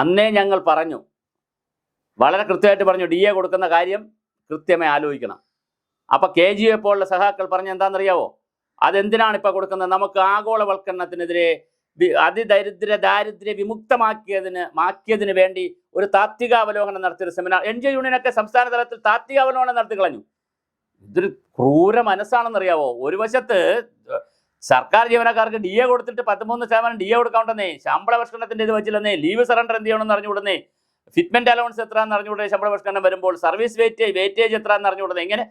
അന്നേ ഞങ്ങൾ പറഞ്ഞു വളരെ കൃത്യമായിട്ട് പറഞ്ഞു ഡി എ കൊടുക്കുന്ന കാര്യം കൃത്യമായി ആലോചിക്കണം. അപ്പൊ കെ ജി എ പോലുള്ള സഹാക്കൾ പറഞ്ഞ എന്താണെന്നറിയാവോ? അതെന്തിനാണ് ഇപ്പോൾ കൊടുക്കുന്നത്? നമുക്ക് ആഗോളവൽക്കരണത്തിനെതിരെ അതിദരിദ്ര ദാരിദ്ര്യ വിമുക്തമാക്കിയതിന് മാക്കിയതിന് വേണ്ടി ഒരു താത്വികാവലോകനം നടത്തിയൊരു സെമിനാർ എൻ ജി യൂണിയനൊക്കെ സംസ്ഥാന തലത്തിൽ താത്വികാവലോകനം നടത്തി കളഞ്ഞു. ഇതൊരു ക്രൂര മനസ്സാണെന്നറിയാവോ? ഒരു വശത്ത് സർക്കാർ ജീവനക്കാർക്ക് ഡി എ കൊടുത്തിട്ട് പതിമൂന്ന് ശതമാനം ഡി എ കൊടുക്കാണ്ടെന്നേ ശമ്പള പരിഷ്കരണത്തിന്റെ ഇത് വെച്ചില്ലെന്നേ ലീവ് സറണ്ടർ എന്ത് ചെയ്യണമെന്ന് അറിഞ്ഞുവിടുന്നേ ഫിറ്റ്മെന്റ് അലവൻസ് എത്ര എന്ന് അറിഞ്ഞുകൂടെ ശമ്പള പരിഷ്കരണം വരുമ്പോൾ സർവീസ് വെയിറ്റേജ് വെയിറ്റേജ് എത്ര എന്ന് അറിഞ്ഞുകൂടുന്നത് ഇങ്ങനെ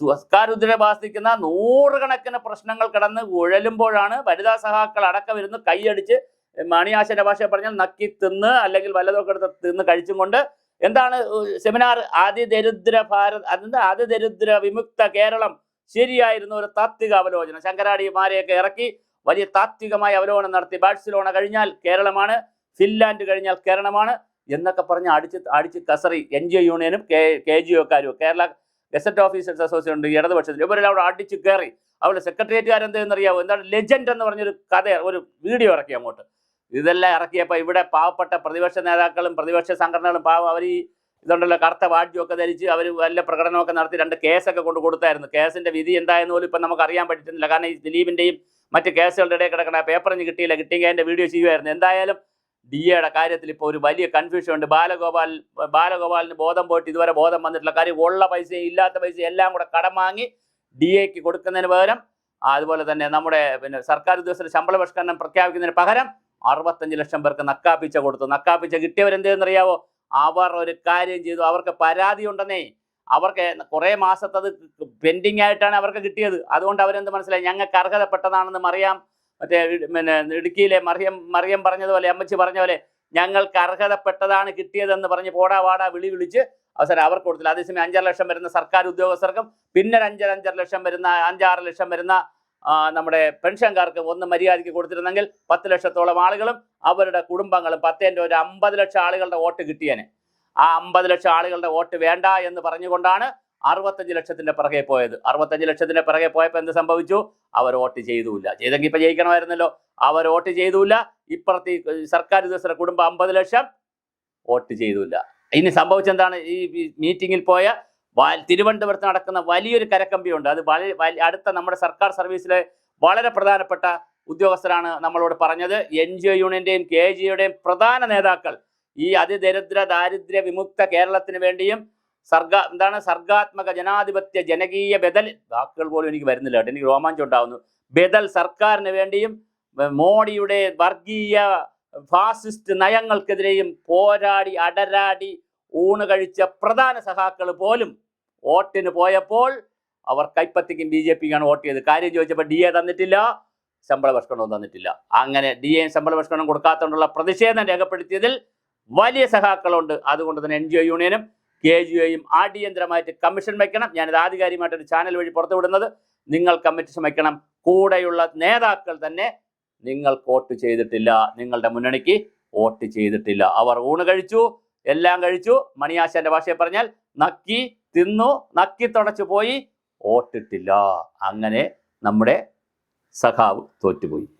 സർക്കാരുദ്ര ബാധിക്കുന്ന നൂറുകണക്കിന് പ്രശ്നങ്ങൾ കിടന്ന് ഉഴലുമ്പോഴാണ് വനിതാ സഹാക്കൾ അടക്കം ഇരുന്ന് കൈയടിച്ച് മണിയാശന്റെ ഭാഷ പറഞ്ഞാൽ നക്കി തിന്ന് അല്ലെങ്കിൽ വല്ലതൊക്കെ എടുത്ത് തിന്ന് കഴിച്ചും കൊണ്ട് എന്താണ് സെമിനാർ അതിദരിദ്ര ഭാരത് അതിന്റെ അതിദരിദ്ര വിമുക്ത കേരളം ശരിയായിരുന്നു ഒരു താത്വിക അവലോചനം ശങ്കരാടിമാരെയൊക്കെ ഇറക്കി വലിയ താത്വികമായ അവലോകനം നടത്തി. ബാഴ്സലോണ കഴിഞ്ഞാൽ കേരളമാണ് ഫിൻലാൻഡ് കഴിഞ്ഞാൽ കേരളമാണ് എന്നൊക്കെ പറഞ്ഞ് അടിച്ച് അടിച്ച് കസറി എൻ ജി ഒ യൂണിയനും കെ കെ ജി ഒക്കാരും കേരള ഗസറ്റ് ഓഫീസേഴ്സ് അസോസിയേഷൻ ഉണ്ട് ഇടതുപക്ഷത്തിൽ ഇവരെല്ലാം അവിടെ അടിച്ച് കയറി അവിടെ സെക്രട്ടേറിയറ്റുകാരെന്തെന്നറിയാവോ എന്താണ് ലെജൻഡ് എന്ന് പറഞ്ഞൊരു കഥ ഒരു വീഡിയോ ഇറക്കി അങ്ങോട്ട്. ഇതെല്ലാം ഇറക്കിയപ്പോൾ ഇവിടെ പാവപ്പെട്ട പ്രതിപക്ഷ നേതാക്കളും പ്രതിപക്ഷ സംഘടനകളും പാവം അവർ ഈ ഇതുണ്ടല്ലോ കറുത്ത വാഡ്യമൊക്കെ ധരിച്ച് അവർ വല്ല പ്രകടനമൊക്കെ നടത്തി രണ്ട് കേസൊക്കെ കൊണ്ട് കൊടുത്തായിരുന്നു. കേസിന്റെ വിധി എന്തായെന്ന് പോലും ഇപ്പം നമുക്ക് അറിയാൻ പറ്റുന്നില്ല കാരണം ഈ ദിലീപിന്റെയും മറ്റ് കേസുകളുടെ ഇടയിൽ കിടക്കണ പേപ്പറിന് കിട്ടിയില്ല. കിട്ടിയെങ്കിൽ അതിന്റെ വീഡിയോ ചെയ്യുമായിരുന്നു. എന്തായാലും ഡി എയുടെ കാര്യത്തിൽ ഇപ്പോൾ ഒരു വലിയ കൺഫ്യൂഷൻ ഉണ്ട്. ബാലഗോപാൽ ബാലഗോപാലിന് ബോധം പോയിട്ട് ഇതുവരെ ബോധം വന്നിട്ടില്ല. കാര്യം ഉള്ള പൈസയും ഇല്ലാത്ത പൈസയും എല്ലാം കൂടെ കടം വാങ്ങി ഡി എക്ക് കൊടുക്കുന്നതിന് പകരം അതുപോലെ തന്നെ നമ്മുടെ പിന്നെ സർക്കാർ ഉദ്യോഗസ്ഥരുടെ ശമ്പള പരിഷ്കരണം പ്രഖ്യാപിക്കുന്നതിന് പകരം അറുപത്തഞ്ച് ലക്ഷം പേർക്ക് നക്കാപ്പിച്ച കൊടുത്തു. നക്കാപ്പിച്ച കിട്ടിയവരെന്തെന്നറിയാവോ അവർ ഒരു കാര്യം ചെയ്തു. അവർക്ക് പരാതി ഉണ്ടെന്നേ. അവർക്ക് കുറേ മാസത്തത് പെൻഡിങ് ആയിട്ടാണ് അവർക്ക് കിട്ടിയത്. അതുകൊണ്ട് അവരെന്ത് മനസ്സിലായി? ഞങ്ങൾക്ക് അർഹതപ്പെട്ടതാണെന്ന് മറിയാം മറ്റേ പിന്നെ ഇടുക്കിയിലെ മറിയം മറിയം പറഞ്ഞതുപോലെ അമ്മച്ചി പറഞ്ഞ പോലെ ഞങ്ങൾക്ക് അർഹതപ്പെട്ടതാണ് കിട്ടിയതെന്ന് പറഞ്ഞ് പോടാ വാടാ വിളി വിളിച്ച് അവസരം അവർക്ക് കൊടുത്തില്ല. അതേസമയം അഞ്ചര ലക്ഷം വരുന്ന സർക്കാർ ഉദ്യോഗസ്ഥർക്കും പിന്നെ അഞ്ചര അഞ്ചര ലക്ഷം വരുന്ന അഞ്ചാറ് ലക്ഷം വരുന്ന നമ്മുടെ പെൻഷൻകാർക്ക് ഒന്ന് മര്യാദയ്ക്ക് കൊടുത്തിരുന്നെങ്കിൽ പത്ത് ലക്ഷത്തോളം ആളുകളും അവരുടെ കുടുംബങ്ങളും പത്തേന്റെ ഒരു അമ്പത് ലക്ഷം ആളുകളുടെ വോട്ട് കിട്ടിയേനെ. ആ അമ്പത് ലക്ഷം ആളുകളുടെ വോട്ട് വേണ്ട എന്ന് പറഞ്ഞുകൊണ്ടാണ് അറുപത്തഞ്ച് ലക്ഷത്തിന്റെ പിറകെ പോയത്. അറുപത്തഞ്ച് ലക്ഷത്തിന്റെ പിറകെ പോയപ്പോൾ എന്ത് സംഭവിച്ചു? അവർ വോട്ട് ചെയ്തുമില്ല ചെയ്തെങ്കിൽ ഇപ്പൊ ജയിക്കണമായിരുന്നല്ലോ. അവർ വോട്ട് ചെയ്തുമില്ല ഇപ്പുറത്ത് സർക്കാർ ഉദ്യോഗസ്ഥരുടെ കുടുംബം അമ്പത് ലക്ഷം വോട്ട് ചെയ്തുമില്ല ഇനി സംഭവിച്ചെന്താണ്? ഈ മീറ്റിങ്ങിൽ പോയ തിരുവനന്തപുരത്ത് നടക്കുന്ന വലിയൊരു കരക്കമ്പിയുണ്ട്. അത് വളരെ അടുത്ത നമ്മുടെ സർക്കാർ സർവീസിലെ വളരെ പ്രധാനപ്പെട്ട ഉദ്യോഗസ്ഥരാണ് നമ്മളോട് പറഞ്ഞത്. എൻ ജി ഒ യൂണിയന്റെയും കെ ജിയുടെയും പ്രധാന നേതാക്കൾ ഈ അതിദരിദ്ര ദാരിദ്ര്യ വിമുക്ത കേരളത്തിന് വേണ്ടിയും സർഗ എന്താണ് സർഗാത്മക ജനാധിപത്യ ജനകീയ ബദൽ വാക്കുകൾ പോലും എനിക്ക് വരുന്നില്ല കേട്ടോ. എനിക്ക് രോമാഞ്ചം ഉണ്ടാവുന്നു. ബദൽ സർക്കാരിന് വേണ്ടിയും മോഡിയുടെ വർഗീയ ഫാസിസ്റ്റ് നയങ്ങൾക്കെതിരെയും പോരാടി അടരാടി ഊണ് കഴിച്ച പ്രധാന സഹാക്കൾ പോലും വോട്ടിന് പോയപ്പോൾ അവർ കൈപ്പത്തിക്കും ബി ജെ പിക്കാണ് വോട്ട് ചെയ്തത്. കാര്യം ചോദിച്ചപ്പോൾ ഡി എ തന്നിട്ടില്ല ശമ്പള പരിഷ്കരണവും തന്നിട്ടില്ല. അങ്ങനെ ഡി എ ശമ്പള പരിഷ്കരണം കൊടുക്കാത്തതുകൊണ്ടുള്ള പ്രതിഷേധം രേഖപ്പെടുത്തിയതിൽ വലിയ സഹാക്കളുണ്ട്. അതുകൊണ്ട് തന്നെ എൻ ജി ഒ യൂണിയനും കെ ജി ഒയും അടിയന്തരമായിട്ട് കമ്മീഷൻ വയ്ക്കണം. ഞാനിത് ആധികാരികമായിട്ടൊരു ചാനൽ വഴി പുറത്തുവിടുന്നത് നിങ്ങൾ കമ്മീഷൻ വയ്ക്കണം കൂടെയുള്ള നേതാക്കൾ തന്നെ നിങ്ങൾ വോട്ട് ചെയ്തിട്ടില്ല. നിങ്ങളുടെ മുന്നണിക്ക് വോട്ട് ചെയ്തിട്ടില്ല. അവർ ഊണ് കഴിച്ചു എല്ലാം കഴിച്ചു. മണിയാശാന്റെ ഭാഷയെ പറഞ്ഞാൽ നക്കി തിന്നു നക്കി തുടച്ചു പോയി ഓട്ടിട്ടില്ല. അങ്ങനെ നമ്മുടെ സഖാവ് തോറ്റുപോയി.